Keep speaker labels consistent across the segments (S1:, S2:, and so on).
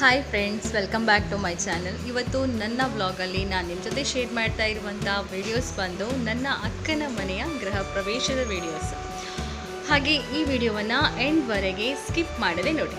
S1: Hi friends welcome back to my channel ಇವತ್ತು ನನ್ನ ವ್ಲಾಗಲ್ಲಿ ನಾನು ನಿಮ್ಮ ಜೊತೆ ಶೇರ್ ಮಾಡ್ತಾ ಇರುವಂಥ ವಿಡಿಯೋಸ್ ಬಂದು ನನ್ನ ಅಕ್ಕನ ಮನೆಯ ಗೃಹ ಪ್ರವೇಶದ ವಿಡಿಯೋಸ್ ಹಾಗೆ ಈ ವಿಡಿಯೋವನ್ನು ಎಂಡ್ವರೆಗೆ ಸ್ಕಿಪ್ ಮಾಡದೆ ನೋಡಿ.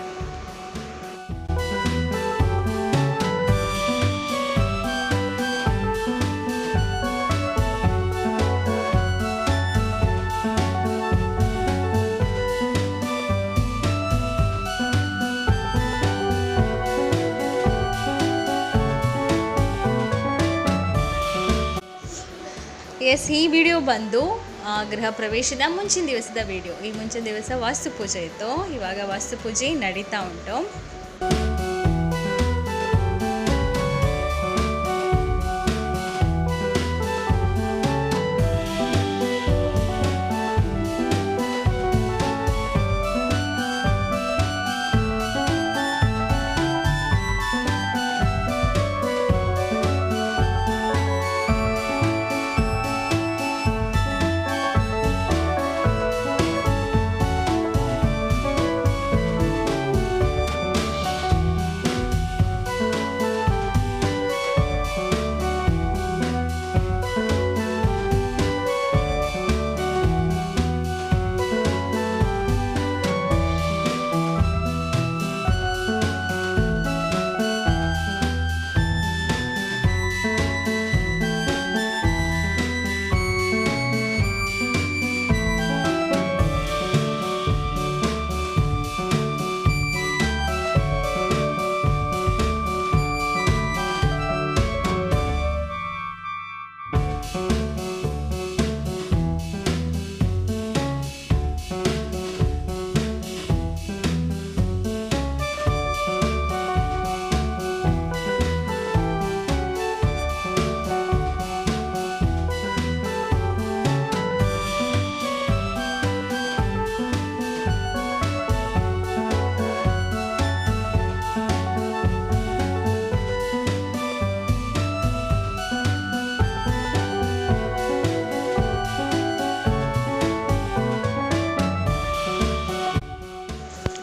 S1: ಎಸ್, ಈ ವಿಡಿಯೋ ಬಂದು ಗೃಹ ಪ್ರವೇಶದ ಮುಂಚಿನ ದಿವಸದ ವಿಡಿಯೋ. ಈ ಮುಂಚಿನ ದಿವಸ ವಾಸ್ತು ಪೂಜೆ ಇತ್ತು. ಇವಾಗ ವಾಸ್ತು ಪೂಜೆ ನಡೀತಾ ಉಂಟು.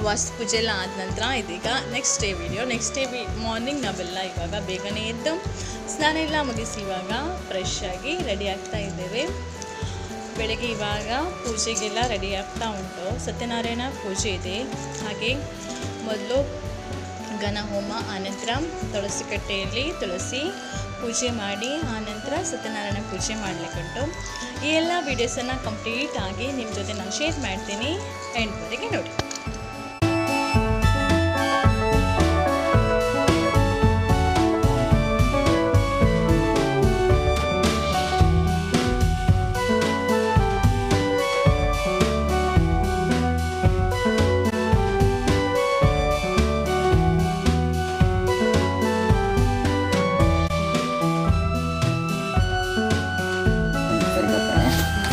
S1: ವಾಸ್ತು ಪೂಜೆ ಎಲ್ಲ ಆದ ನಂತರ ಇದೀಗ next day video next day we morning ನಾವೆಲ್ಲ ಇವಾಗ ಬೇಗನೆ ಎದ್ದು ಸ್ನಾನ ಎಲ್ಲ ಮುಗಿಸಿ ಇವಾಗ ಫ್ರೆಶ್ ಆಗಿ ರೆಡಿ ಆಗ್ತಾ ಇದ್ದೇವೆ. ಬೆಳಗ್ಗೆ ಇವಾಗ ಪೂಜೆಗೆಲ್ಲ ರೆಡಿ ಆಗ್ತಾ ಉಂಟು. ಸತ್ಯನಾರಾಯಣ ಪೂಜೆ ಇದೆ. ಹಾಗೆ ಮೊದಲು ಘನಹೋಮ ಆನಂತರ ತುಳಸಿ ಕಟ್ಟೆಯಲ್ಲಿ ತುಳಸಿ ಪೂಜೆ ಮಾಡಿ, ಆನಂತರ ಸತ್ಯನಾರಾಯಣ ಪೂಜೆ ಮಾಡಲಿಕ್ಕುಂಟು ಈ ಎಲ್ಲ ವೀಡಿಯೋಸನ್ನು ಕಂಪ್ಲೀಟಾಗಿ ನಿಮ್ಮ ಜೊತೆ ನಾನು ಶೇರ್ ಮಾಡ್ತೀನಿ. ಎಂಡ್ವರೆಗೆ ನೋಡಿ.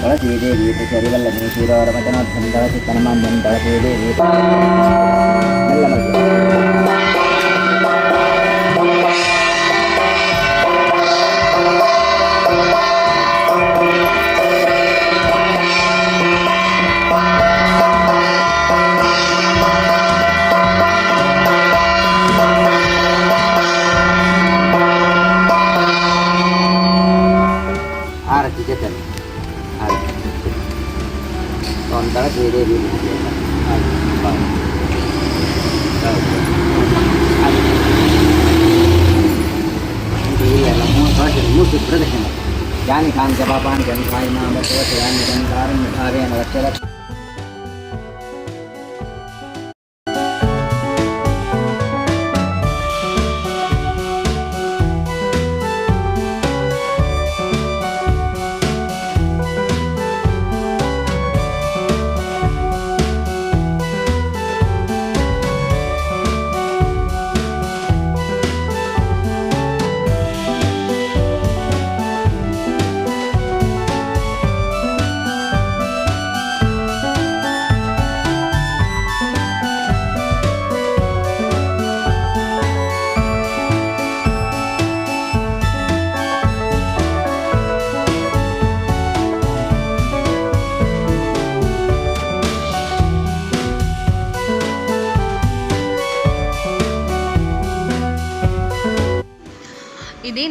S2: भवती देवी पुचरिवल्लभे क्षीरोरमतनोद्धं भवति हनुमान् भवती देवी यानि खान जवाबान जनखाई नाम सेवयानि जनकारण धारे
S1: रक्ष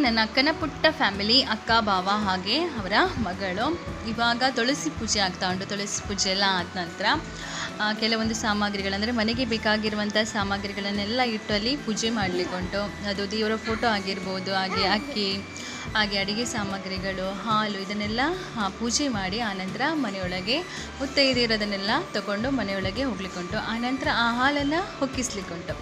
S1: ನನ್ನ ಅಕ್ಕನ ಪುಟ್ಟ ಫ್ಯಾಮಿಲಿ, ಅಕ್ಕ ಬಾವ ಹಾಗೆ ಅವರ ಮಗಳು. ಇವಾಗ ತುಳಸಿ ಪೂಜೆ ಆಗ್ತಾ ಉಂಟು. ತುಳಸಿ ಪೂಜೆ ಎಲ್ಲ ಆದ ನಂತರ ಕೆಲವೊಂದು ಸಾಮಗ್ರಿಗಳಂದರೆ ಮನೆಗೆ ಬೇಕಾಗಿರುವಂಥ ಸಾಮಗ್ರಿಗಳನ್ನೆಲ್ಲ ಇಟ್ಟು ಅಲ್ಲಿ ಪೂಜೆ ಮಾಡಲಿಕ್ಕುಂಟು ಅದು ದೇವರ ಫೋಟೋ ಆಗಿರ್ಬೋದು, ಹಾಗೆ ಅಕ್ಕಿ, ಹಾಗೆ ಅಡುಗೆ ಸಾಮಗ್ರಿಗಳು, ಹಾಲು ಇದನ್ನೆಲ್ಲ ಪೂಜೆ ಮಾಡಿ ಆನಂತರ ಮನೆಯೊಳಗೆ ಮುತ್ತೈದಿರೋದನ್ನೆಲ್ಲ ತಗೊಂಡು ಮನೆಯೊಳಗೆ ಹೋಗ್ಲಿಕ್ಕುಂಟು ಆನಂತರ ಆ ಹಾಲನ್ನು ಹೊಕ್ಕಿಸ್ಲಿಕ್ಕುಂಟು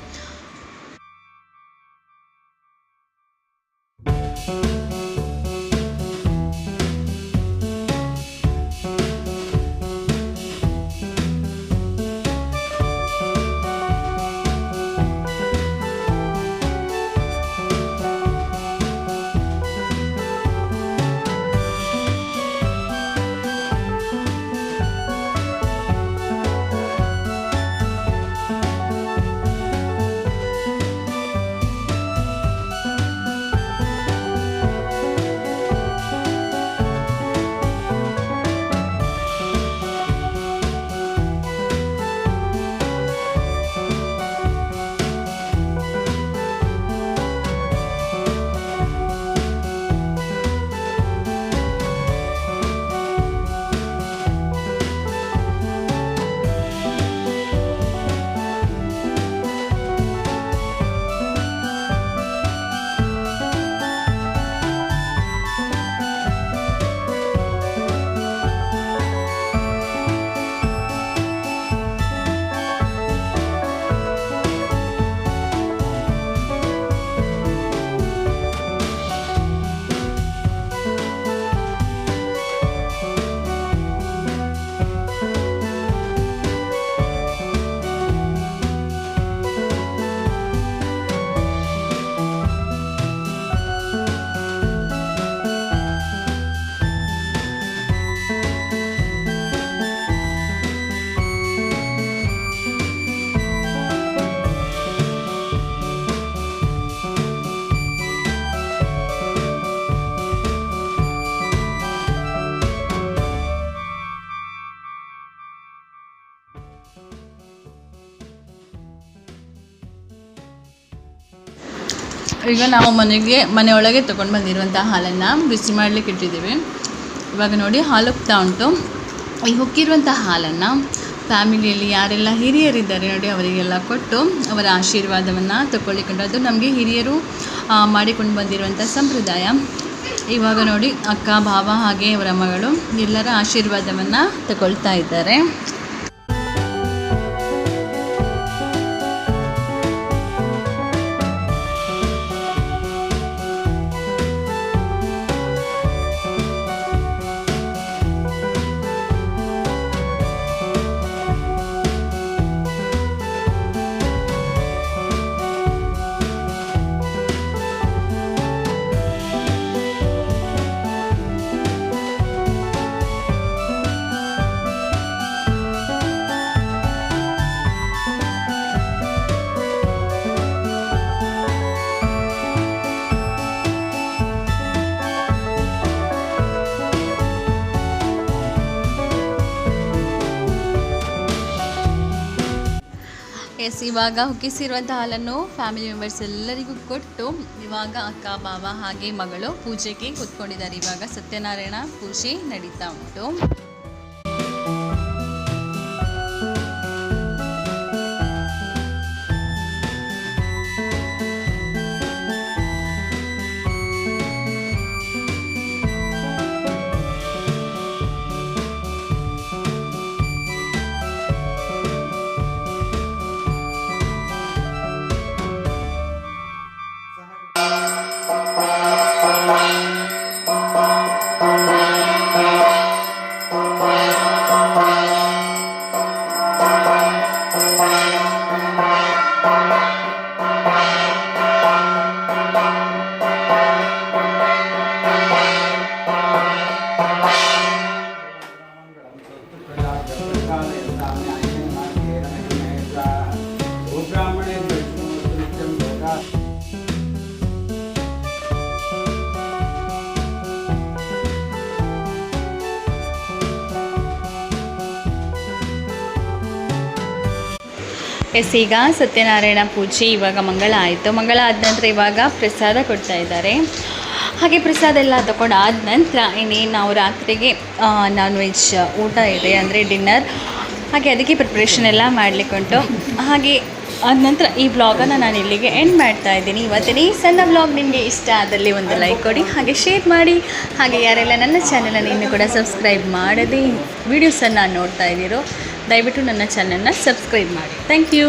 S1: ಈಗ ನಾವು ಮನೆಗೆ, ಮನೆಯೊಳಗೆ ತೊಗೊಂಡು ಬಂದಿರುವಂಥ ಹಾಲನ್ನು ಬಿಸಿ ಮಾಡಲಿಕ್ಕೆ ಇಟ್ಟಿದ್ದೀವಿ. ಇವಾಗ ನೋಡಿ ಹಾಲು ಹೋಗ್ತಾ ಉಂಟು. ಈ ಹುಕ್ಕಿರುವಂಥ ಹಾಲನ್ನು ಫ್ಯಾಮಿಲಿಯಲ್ಲಿ ಯಾರೆಲ್ಲ ಹಿರಿಯರಿದ್ದಾರೆ ನೋಡಿ ಅವರಿಗೆಲ್ಲ ಕೊಟ್ಟು ಅವರ ಆಶೀರ್ವಾದವನ್ನು ತಗೊಳ್ಳಿಕೊಂಡು ಅದು ನಮಗೆ ಹಿರಿಯರು ಮಾಡಿಕೊಂಡು ಬಂದಿರುವಂಥ ಸಂಪ್ರದಾಯ. ಇವಾಗ ನೋಡಿ ಅಕ್ಕ, ಭಾವ ಹಾಗೆ ಅವರ ಮಗಳು ಎಲ್ಲರ ಆಶೀರ್ವಾದವನ್ನು ತಗೊಳ್ತಾ ಇದ್ದಾರೆ. ಎಸ್, ಇವಾಗ ಹುಕ್ಕಿಸಿರುವಂಥ ಹಾಲನ್ನು ಫ್ಯಾಮಿಲಿ ಮೆಂಬರ್ಸ್ ಎಲ್ಲರಿಗೂ ಕೊಟ್ಟು ಇವಾಗ ಅಕ್ಕ ಬಾವ ಹಾಗೆ ಮಗಳು ಪೂಜೆಗೆ ಕೂತ್ಕೊಂಡಿದ್ದಾರೆ. ಇವಾಗ ಸತ್ಯನಾರಾಯಣ ಪೂಜೆ ನಡೀತಾ ಉಂಟು. ಎಸ್ ಈಗ ಸತ್ಯನಾರಾಯಣ ಪೂಜೆ ಇವಾಗ ಮಂಗಳ ಆಯಿತು. ಮಂಗಳ ಆದ ನಂತರ ಇವಾಗ ಪ್ರಸಾದ ಕೊಡ್ತಾ ಇದ್ದಾರೆ. ಹಾಗೆ ಪ್ರಸಾದ ಎಲ್ಲ ತಗೊಂಡಾದ ನಂತರ ಇನ್ನೇನು ನಾವು ರಾತ್ರಿಗೆ ನಾನ್ ವೆಜ್ ಊಟ ಇದೆ ಅಂದರೆ ಡಿನ್ನರ್ ಹಾಗೆ ಅದಕ್ಕೆ ಪ್ರಿಪ್ರೇಷನ್ ಎಲ್ಲ ಮಾಡಲಿಕ್ಕುಂಟು ಹಾಗೆ ಆದ ನಂತರ ಈ ವ್ಲಾಗನ್ನು ನಾನು ಇಲ್ಲಿಗೆ ಎಂಡ್ ಮಾಡ್ತಾ ಇದ್ದೀನಿ. ಇವತ್ತಿನ ಈ ಸಣ್ಣ ಬ್ಲಾಗ್ ನಿಮಗೆ ಇಷ್ಟ ಆದಲ್ಲಿ ಒಂದು ಲೈಕ್ ಕೊಡಿ, ಹಾಗೆ ಶೇರ್ ಮಾಡಿ. ಹಾಗೆ ಯಾರೆಲ್ಲ ನನ್ನ ಚಾನಲನ್ನು ಇನ್ನೂ ಕೂಡ ಸಬ್ಸ್ಕ್ರೈಬ್ ಮಾಡದೆ ವೀಡಿಯೋಸನ್ನು ನೋಡ್ತಾ ಇದ್ದೀರೋ, ದಯವಿಟ್ಟು ನನ್ನ ಚಾನಲನ್ನು ಸಬ್ಸ್ಕ್ರೈಬ್ ಮಾಡಿ. Thank you